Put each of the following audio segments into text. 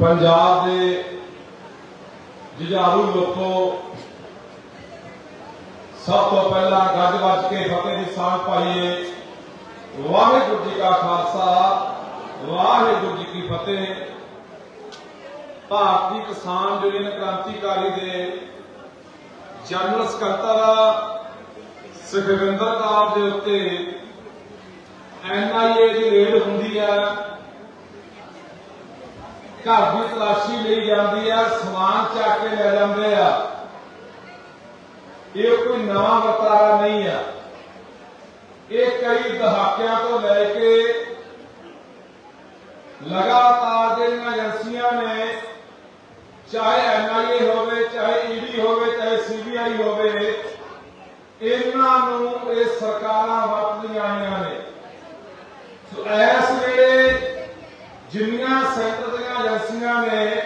ਪੰਜਾਬ ਦੇ ਜੁਝਾਰੂ ਲੋਕੋ, ਸਭ ਤੋਂ ਪਹਿਲਾਂ ਗੱਜ ਵੱਜ ਕੇ ਫਤਿਹ ਦੀ ਸਾਂਝ ਪਾਈਏ। ਵਾਹਿਗੁਰੂ ਜੀ ਕਾ ਖਾਲਸਾ, ਵਾਹਿਗੁਰੂ ਜੀ ਕੀ ਫਤਿਹ। ਭਾਰਤੀ ਕਿਸਾਨ ਯੂਨੀਅਨ ਕ੍ਰਾਂਤੀਕਾਰੀ ਦੇ ਜਨਰਲ ਸਕੱਤਰ ਸੁਖਵਿੰਦਰ ਕੌਰ ਦੇ ਉੱਤੇ ਐਨਆਈਏ ਦੀ ਰੇਡ ਹੁੰਦੀ ਹੈ। ਘਰ ਦੀ ਤਲਾਸ਼ੀ ਲਈ ਜਾਂਦੀ ਆ, ਸਮਾਨ ਚੱਕ ਕੇ ਲੈ ਜਾਂਦੇ ਆ। ਇਹ ਕੋਈ ਨਵਾਂ ਵਰਤਾਰਾ ਨਹੀਂ ਆ। ਇਹ ਕਈ ਦਹਾਕਿਆਂ ਤੋਂ ਲੈ ਕੇ ਲਗਾਤਾਰ ਜਿਹੜੀਆਂ ਏਜੰਸੀਆਂ ਨੇ, ਚਾਹੇ ਐਨਆਈਏ ਹੋਵੇ, ਚਾਹੇ ਈਡੀ ਹੋਵੇ, ਚਾਹੇ ਸੀਬੀਆਈ ਹੋਵੇ, ਇਹਨਾਂ ਨੂੰ ਇਹ ਸਰਕਾਰਾਂ ਵਰਤਦੀਆਂ ਆਈਆਂ ਨੇ। ਸੋ ਇਸ ਵੇਲੇ ਜਿੰਨੀਆਂ ਸੈਂਟਰ ਦੀਆਂ ਏਜੰਸੀਆਂ ਨੇ,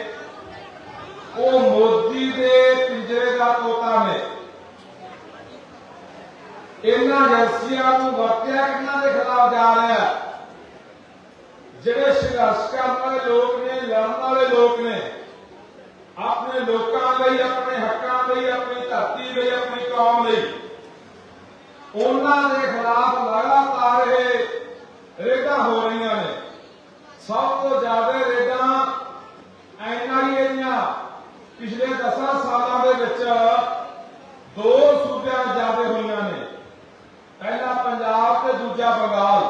ਉਹ ਮੋਦੀ ਦੇ ਪਿੰਜਰੇ ਦਾ ਤੋਤਾ ਨੇ। ਇਹਨਾਂ ਏਜੰਸੀਆਂ ਨੂੰ ਵਰਤਿਆ ਕਿਹਨਾਂ ਦੇ ਖਿਲਾਫ ਜਾ ਰਿਹਾ ਜਿਹੜੇ ਸੰਘਰਸ਼ ਕਰਨ ਵਾਲੇ ਲੋਕ ਨੇ, ਲੜਨ ਵਾਲੇ ਲੋਕ ਨੇ, ਆਪਣੇ ਲੋਕਾਂ ਲਈ, ਆਪਣੇ ਹੱਕਾਂ ਲਈ, ਆਪਣੀ ਧਰਤੀ ਲਈ, ਆਪਣੀ ਕੌਮ ਲਈ, ਉਹਨਾਂ ਦੇ ਖਿਲਾਫ ਲਗਾਤਾਰ ਇਹ ਰੇਡਾਂ ਹੋ ਰਹੀਆਂ ਨੇ ਸਭ ਤੋਂ ਜ਼ਿਆਦਾ ਰੇਡਾਂ ਐਨਆਈਏ ਦੀਆਂ ਪਿਛਲੇ 10 ਸਾਲਾਂ ਦੇ ਵਿੱਚ ਦੋ ਸੂਬਿਆਂ ਜਾਵੇ ਹੋਈਆਂ ਨੇ। ਪਹਿਲਾ ਪੰਜਾਬ ਤੇ ਦੂਜਾ ਬੰਗਾਲ।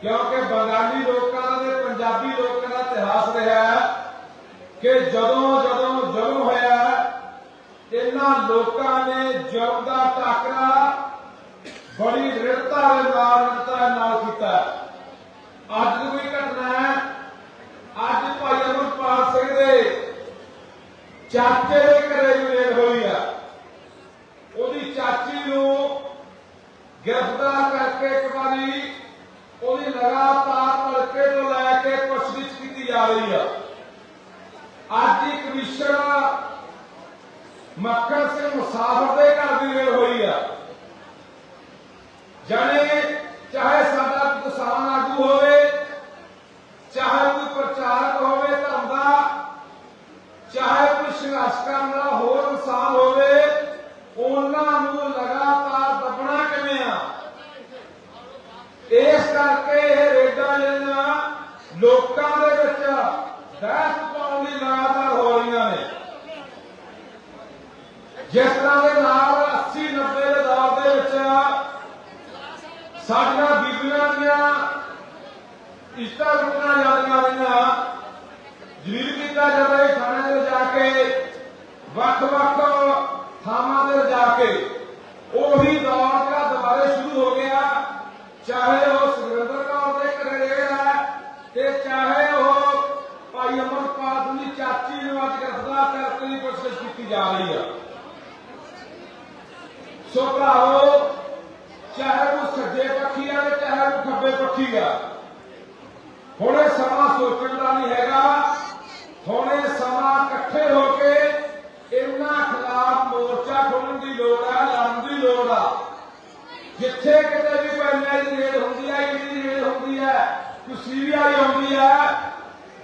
ਕਿਉਂਕਿ ਬੰਗਾਲੀ ਲੋਕਾਂ ਦਾ ਤੇ ਪੰਜਾਬੀ ਲੋਕਾਂ ਦਾ ਇਤਿਹਾਸ ਰਿਹਾ ਕਿ ਜਦੋਂ ਜਦੋਂ ਜ਼ੁਲਮ ਹੋਇਆ ਇਹਨਾਂ ਲੋਕਾਂ ਨੇ ਜ਼ੁਲਮ ਦਾ ਟਾਕਰਾ ਬੜੀ ਦ੍ਰਿੜਤਾ ਦੇ ਨਾਲ ਨਿਰਤਾ ਨਾਲ ਕੀਤਾ ਅੱਜ ਦੀ ਕੋਈ ਘਟਨਾ ਹੈ, ਅੱਜ ਭਾਈ ਅਮਰਪਾਲ ਸਿੰਘ ਦੇ ਚਾਚੇ ਦੇ ਘਰੇ ਮੇਲ ਹੋਈ ਹੈ ਉਹਦੀ ਚਾਚੀ ਨੂੰ ਗ੍ਰਿਫਤਾਰ ਕਰਕੇ ਇੱਕ ਵਾਰੀ ਉਹਦੀ ਲਗਾਤਾਰ ਤੜਕੇ ਤੋਂ ਲੈ ਕੇ ਪੁੱਛਗਿੱਛ ਕੀਤੀ ਜਾ ਰਹੀ ਆ। ਅੱਜ ਹੀ ਕਮਿਸ਼ਨ ਮੱਖਣ ਸਿੰਘ ਮੁਸਾਫਰ ਦੇ ਘਰ ਦੀ ਰੇਲ ਹੋਈ ਆ ਜਾਣੇ ਚਾਹੇ ਸਾਡਾ ਕਿਸਾਨ ਆਗੂ ਹੋਵੇ ਚਾਹੇ ਕੋਈ ਪ੍ਰਚਾਰਕ ਹੋਵੇ ਧਰਮ ਦਾ ਚਾਹੇ ਕੋਈ ਸੰਘਰਸ਼ ਕਰਨ ਵਾਲਾ ਹੋਰ ਇਨਸਾਨ ਹੋਵੇ ਉਹਨਾਂ ਨੂੰ ਲਗਾਤਾਰ ਦੱਬਣਾ ਕਿਵੇਂ ਆ ਇਸ ਕਰਕੇ ਇਹ ਰੇਡਾਂ ਜਿਹੜੀਆਂ ਲੋਕਾਂ ਦੇ ਵਿੱਚ ਦਹਿਸ਼ਤ ਪਾਉਣ ਲਈ ਲਗਾਤਾਰ ਹੋ ਰਹੀਆਂ ਨੇ। ਜਿਸ ਤਰ੍ਹਾਂ ਦੇ ਨਾਲ 80 90 ਦੇ ਦੌਰ ਦੇ ਵਿੱਚ ਸਾਡੀਆਂ ਬੀਬੀਆਂ ਦੀਆਂ ਇਸ਼ਤਾਂ ਰੁਕਣਾ ਜਾਂਦੀਆਂ ਰਹੀਆਂ। ਜਲੀਲ ਕੀਤਾ ਜਾਂਦਾ ਹੈ ਥਾਣੇ ਤੇ ਜਾ ਕੇ ਵੱਖ-ਵੱਖ ਥਾਵਾਂ ਤੇ ਜਾ ਕੇ। ਉਹੀ ਦੌਰ ਦਾ ਦੁਬਾਰੇ ਸ਼ੁਰੂ ਹੋ ਗਿਆ, ਚਾਹੇ ਕੋਸ਼ਿਸ਼ ਰਹੀ ਆ। ਸੋ ਭਰਾਓ ਚਾਹੇ ਉਹ ਸੱਜੇ ਪੱਖੀ ਆ ਤੇ ਚਾਹੇ ਉਹ ਖੱਬੇ ਪੱਖੀ ਆ। ਹੁਣ ਇਹ ਸਮਾਂ ਸੋਚਣ ਦਾ ਨਹੀਂ ਹੈਗਾ। ਹੁਣ ਇਹ ਸਮਾਂ ਇਕੱਠੇ ਹੋ ਕੇ ਇਹਨਾਂ ਖਿਲਾਫ ਮੋਰਚਾ ਖੋਲਣ ਦੀ ਲੋੜ ਹੈ ਲੜਨ ਦੀ ਲੋੜ ਆ। ਜਿੱਥੇ ਕਿਤੇ ਵੀ ਪੈਨਲ ਦੀ ਰੇਡ ਹੁੰਦੀ ਹੈ ਕਿਹਦੀ ਰੇਡ ਹੁੰਦੀ ਹੈ ਕੋਈ ਸੀਬੀਆਈ ਆਉਂਦੀ ਹੈ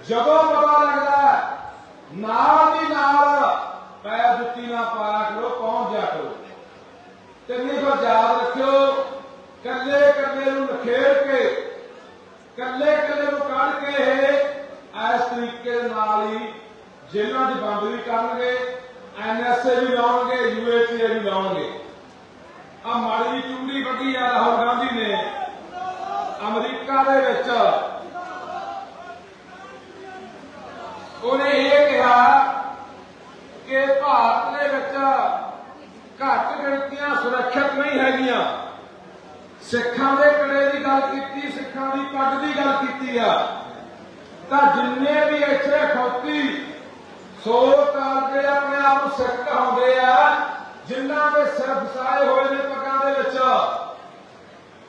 ਜਦੋਂ ਪਤਾ ਲੱਗਦਾ, ਨਾਲ ਪੈਰ ਜੁੱਤੀ ਨਾ ਪਾਇਆ ਕਰੋ ਪਹੁੰਚ ਜਾ ਕਰੋ? ਤੇ ਨਹੀਂ ਫਿਰ ਯਾਦ ਰੱਖਿਓ ਕੱਲੇ ਕੱਲੇ ਨੂੰ ਨਖੇੜ ਕੇ ਕੱਲੇ ਕੱਲੇ ਨੂੰ ਕੱਢ ਕੇ ਇਸ ਤਰੀਕੇ ਨਾਲ ਹੀ ਜੇਲ੍ਹਾਂ 'ਚ ਬੰਦ ਵੀ ਕਰਨਗੇ ਐਨਐਸਏ ਵੀ ਲਾਉਣਗੇ ਯੂਏਪੀਏ ਵੀ ਲਾਉਣਗੇ। ਆ ਮਾੜੀ ਚੁੰਡੀ ਵੱਡੀ ਆ, ਰਾਹੁਲ ਗਾਂਧੀ ਨੇ। ਅਮਰੀਕਾ ਦੇ ਵਿੱਚ। ਉਹਨੇ ਇਹ ਕਿ ਭਾਰਤ ਦੇ ਵਿੱਚ ਘੱਟ ਗਿਣਤੀਆਂ ਸੁਰੱਖਿਅਤ ਨਹੀਂ ਹੈਗੀਆਂ। ਸਿੱਖਾਂ ਦੇ ਕੜੇ ਦੀ ਗੱਲ ਕੀਤੀ, ਸਿੱਖਾਂ ਦੀ ਪੱਗ ਦੀ ਗੱਲ ਕੀਤੀ ਆ। ਤਾਂ ਜਿੰਨੇ ਵੀ ਇੱਥੇ ਖੌਤੀ ਸੋ ਕਰਦੇ ਆਪਣੇ ਆਪ ਨੂੰ ਸਿੱਖ ਕਹਾਉਂਦੇ ਆ, ਜਿਨ੍ਹਾਂ ਦੇ ਸਿਰ ਫਸਾਏ ਹੋਏ ਨੇ ਪੱਗਾਂ ਦੇ ਵਿੱਚ,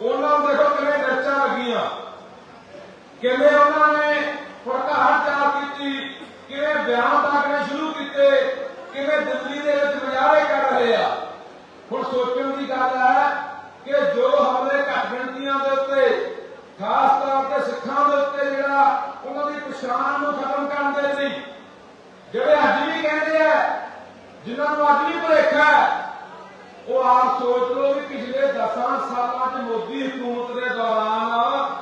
ਉਹਨਾਂ ਨੂੰ ਦੇਖੋ ਕਿਵੇਂ ਮਿਰਚਾਂ ਲੱਗੀਆਂ। ਕਿਵੇਂ ਉਹਨਾਂ ਨੇ ਫੜਕਾਹਟ ਚਾਰ ਕੀਤੀ ਕਿਵੇਂ ਬਿਆਨ ਦਾਖਲੇ ਸ਼ੁਰੂ ਕੀਤੇ ਕਿਵੇਂ ਦਿੱਲੀ ਦੇ ਵਿੱਚ ਮੁਜ਼ਾਹਰੇ ਕਰ ਰਹੇ ਆ ਹੁਣ ਸੋਚਣ ਦੀ ਗੱਲ ਹੈ ਕਿ ਜੋ ਹਮਲੇ ਘੱਟ ਗਿਣਤੀਆਂ ਦੇ ਉੱਤੇ ਖਾਸ ਤੌਰ ਤੇ ਸਿੱਖਾਂ ਦੇ ਉੱਤੇ ਜਿਹੜਾ ਉਹਨਾਂ ਦੀ ਪਛਾਣ ਨੂੰ ਖਤਮ ਜਿਹੜੇ ਅੱਜ ਵੀ ਕਹਿੰਦੇ ਆ ਜਿਨ੍ਹਾਂ ਨੂੰ ਅੱਜ ਵੀ ਭੁਲੇਖਾ ਉਹ ਆਪ ਸੋਚ ਲਓ ਵੀ ਪਿਛਲੇ 10 ਸਾਲਾਂ 'ਚ ਮੋਦੀ ਹਕੂਮਤ ਦੇ ਦੌਰਾਨ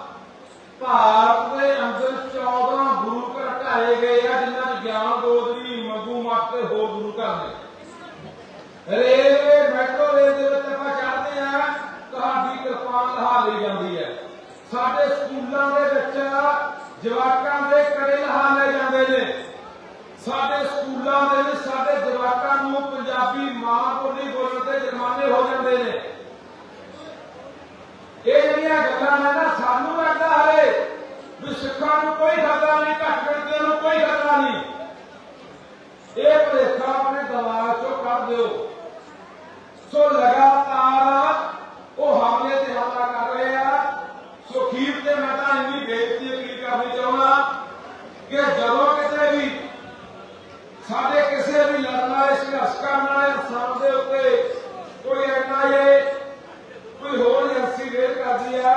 ਭਾਰਤ ਦੇ ਅੰਦਰ 14 ਗੁਰੂ ਘਰ ਢਾਏ ਗਏ ਆ, ਜਿਨ੍ਹਾਂ 'ਚ ਗਿਆਨ ਗੋਦਰੀ, ਮੰਗੂ ਮੱਤ ਤੇ ਹੋਰ ਗੁਰੂ ਘਰ ਨੇ। ਰੇਲਵੇ, ਮੈਟਰੋ ਰੇਲ ਦੇ ਵਿੱਚ ਆਪਾਂ ਚੜਦੇ ਆ, ਤੁਹਾਡੀ ਕਿਰਪਾਨ ਲਹਾ ਲਈ ਜਾਂਦੀ ਹੈ। ਸਾਡੇ ਸਕੂਲਾਂ ਦੇ ਵਿੱਚ ਜਵਾਕਾਂ ਦੇ ਕੜੇ ਲਹਾ ਲਏ ਜਾਂਦੇ ਨੇ। ਸਾਡੇ ਸਕੂਲਾਂ ਦੇ ਵਿੱਚ ਸਾਡੇ ਜਵਾਕਾਂ ਨੂੰ ਪੰਜਾਬੀ ਮਾਂ ਬੋਲੀ ਬੋਲਣ ਤੇ ਜੁਰਮਾਨੇ ਹੋ ਜਾਂਦੇ ਨੇ ਇਹ ਜਿਹੜੀਆਂ ਗੱਲਾਂ ਨਾ ਸਾਨੂੰ ਲੱਗਦਾ ਹਲੇ ਵੀ ਸਿੱਖਾਂ ਨੂੰ ਕੋਈ ਖਤਰਾ ਨਹੀਂ, ਘੱਟ ਗਿਣਤੀਆਂ ਨੂੰ ਕੋਈ ਖਤਰਾ ਨਹੀਂ। ਇਹ ਭਲੇਖਾ ਆਪਣੇ ਦਿਮਾਗ ਚੋਂ ਕੱਢ ਦਿਓ। ਸੋ ਲਗਾਤਾਰ ਉਹ ਹਮਲੇ ਤੇ ਹਮਲਾ ਕਰ ਰਹੇ ਆ ਸੋ ਖੀਰ ਤੇ ਮੈਂ ਤਾਂ ਇੰਨੀ ਬੇਇੱਜ਼ਤੀ ਅਪੀਲ ਕਰਨੀ ਚਾਹੁੰਦਾ ਕਿ ਜਦੋਂ ਕਿਤੇ ਵੀ ਸਾਡੇ ਕਿਸੇ ਵੀ ਲੜਨ ਵਾਲੇ ਸੰਘਰਸ਼ ਕਰਨ ਵਾਲੇ ਇਨਸਾਨ ਦੇ ਉੱਤੇ ਕੋਈ ਐਨਆਈਏ ਕੋਈ ਹੋਰ ਏਜੰਸੀ ਰੇਡ ਕਰਦੀ ਹੈ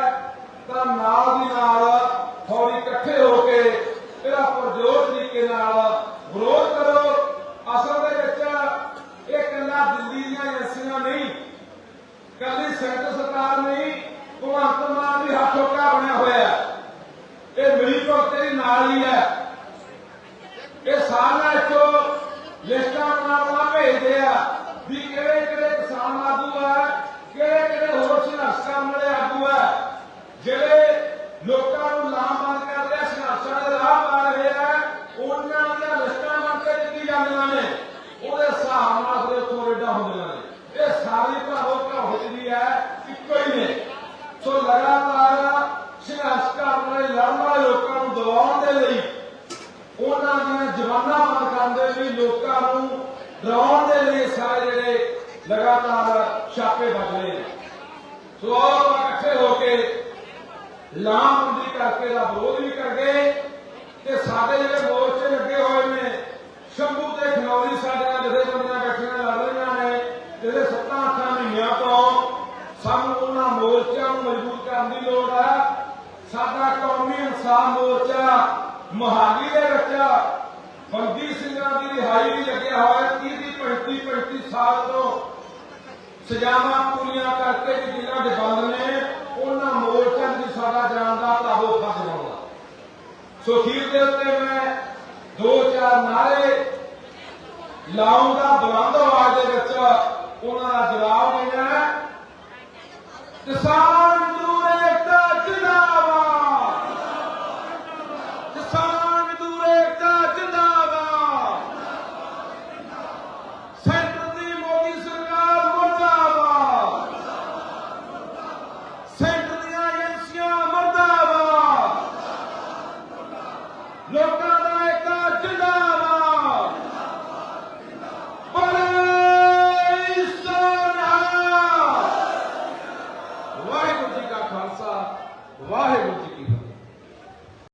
ਤਾਂ ਨਾਲ ਦੀ ਨਾਲ ਫੌਰੀ ਇਕੱਠੇ ਹੋ ਕੇ ਇਹਦਾ ਪੁਰਜੋਰ ਤਰੀਕੇ ਨਾਲ ਵਿਰੋਧ ਕਰੋ ਅਸਲ ਦੇ ਵਿੱਚ ਇਹ ਇਕੱਲਾ ਦਿੱਲੀ ਦੀਆਂ ਏਜੰਸੀਆਂ ਨਹੀਂ ਕੱਲੀ ਸੈਂਟਰ ਸਰਕਾਰ ਨੇ ਭਗਵੰਤ ਮਾਨ ਵੀ ਹੱਥੋਂ ਕਾ ਬਣਿਆ ਹੋਇਆ ਇਹ ਮਿਲੀ ਭਗਤ ਤੇਰੀ ਨਾਲ ਹੀ ਹੈ। ਇਹ ਸਾਰਿਆਂ ਚੋਂ ਲਿਸਟਾਂ ਬਣਾ ਬਣਾ ਭੇਜਦੇ ਆ ਵੀ ਕਿਹੜੇ ਕਿਹੜੇ ਕਿਸਾਨ ਆਗੂ ਆ ਕਿਹੜੇ ਕਿਹੜੇ ਹੋਰ ਸੰਘਰਸ਼ ਕਰਨ ਵਾਲੇ ਆਗੂ ਆ ਜਿਹੜੇ ਲੋਕਾਂ ਨੂੰ ਲਾਮਬੰਦ ਕਰ ਰਿਹਾ ਸੰਘਰਸ਼ਾਂ ਦੇ ਰਾਹ ਪਾ ਰਹੇ ਆ ਉਹਨਾਂ ਦੀਆਂ ਲਿਸਟਾਂ ਬਣ ਕੇ ਦਿੱਤੀ ਜਾਂਦੀਆਂ ਨੇ ਉਹਦੇ ਹਿਸਾਬ ਨਾਲ ਫਿਰ ਉੱਥੋਂ ਰੇਡਾਂ ਹੁੰਦੀਆਂ ਨੇ ਇਹ ਸਾਰੀ ਭਰਾਵੋ ਭਰਾਵੋ ਜਿਹੜੀ ਹੈ ਇੱਕੋ ਹੀ ਨੇ। ਸੋ ਲਗਾਤਾਰ ਸੰਘਰਸ਼ ਕਰਨ ਵਾਲੇ ਲੜਨ ਲੋਕਾਂ ਨੂੰ ਦਬਾਉਣ ਦੇ ਲਈ ਉਹਨਾਂ ਦੀਆਂ ਜਵਾਨਾਂ ਬੰਦ ਕਰਨ ਦੇ ਲੋਕਾਂ ਨੂੰ ਡਰਾਉਣ ਦੇ ਲਈ ਸਾਰੇ ਜਿਹੜੇ ਲਗਾਤਾਰ ਛਾਪੇ ਵੱਜ ਰਹੇ ਨੇ। ਸੋ ਇਕੱਠੇ ਹੋ ਕੇ ਲਾਮਬੰਦੀ ਕਰਕੇ ਦਾ ਵਿਰੋਧ ਵੀ ਕਰਗੇ ਤੇ ਸਾਡੇ ਜਿਹੜੇ ਮੋਰਚੇ ਲੱਗੇ ਹੋਏ ਨੇ, ਸ਼ੰਭੂ ਤੇ ਖਨੌਰੀ ਸਾਡੇ ਨਾਲ ਜਥੇਬੰਦੀਆਂ ਬੈਠੀਆਂ ਲੜ ਰਹੀਆਂ ਨੇ, ਜਿਹੜੇ ਸੱਤਾਂ ਅੱਠਾਂ ਮਹੀਨਿਆਂ ਤੋਂ ਸਾਨੂੰ ਉਹਨਾਂ ਮੋਰਚਿਆਂ ਨੂੰ ਮਜ਼ਬੂਤ ਕਰਨ ਦੀ ਲੋੜ ਹੈ ਸਾਡਾ ਕੌਮੀ ਇਨਸਾਫ ਮੋਰਚਾ ਮੋਹਾਲੀ ਦੇ ਵਿੱਚ ਬੰਦੀ ਸਿੰਘਾਂ ਦੀ ਰਿਹਾਈ ਲਈ ਲੱਗਿਆ ਹੋਇਆ 30 ਦੀ 35 35 ਸਾਲ ਤੋਂ ਸਜ਼ਾਵਾਂ ਪੂਰੀਆਂ ਕਰਕੇ ਜਿਨ੍ਹਾਂ ਦੇ ਬੰਦ ਨੇ, ਉਹਨਾਂ ਮੋਰਚਿਆਂ ਦੀ ਸਾਡਾ ਜਾਣ ਦਾ ਭਰਾਵੋ ਫਰਜ਼ ਬਣਦਾ ਸੋ ਅਖੀਰ ਦੇ ਉੱਤੇ ਮੈਂ ਦੋ ਚਾਰ ਨਾਰੇ ਲਾਉਂਗਾ ਬੁਲੰਦ ਆਵਾਜ਼ ਦੇ ਵਿੱਚ ਉਹਨਾਂ ਦਾ ਜਵਾਬ ਦੇਣਾ ਹੈ। ਕਿਸਾਨ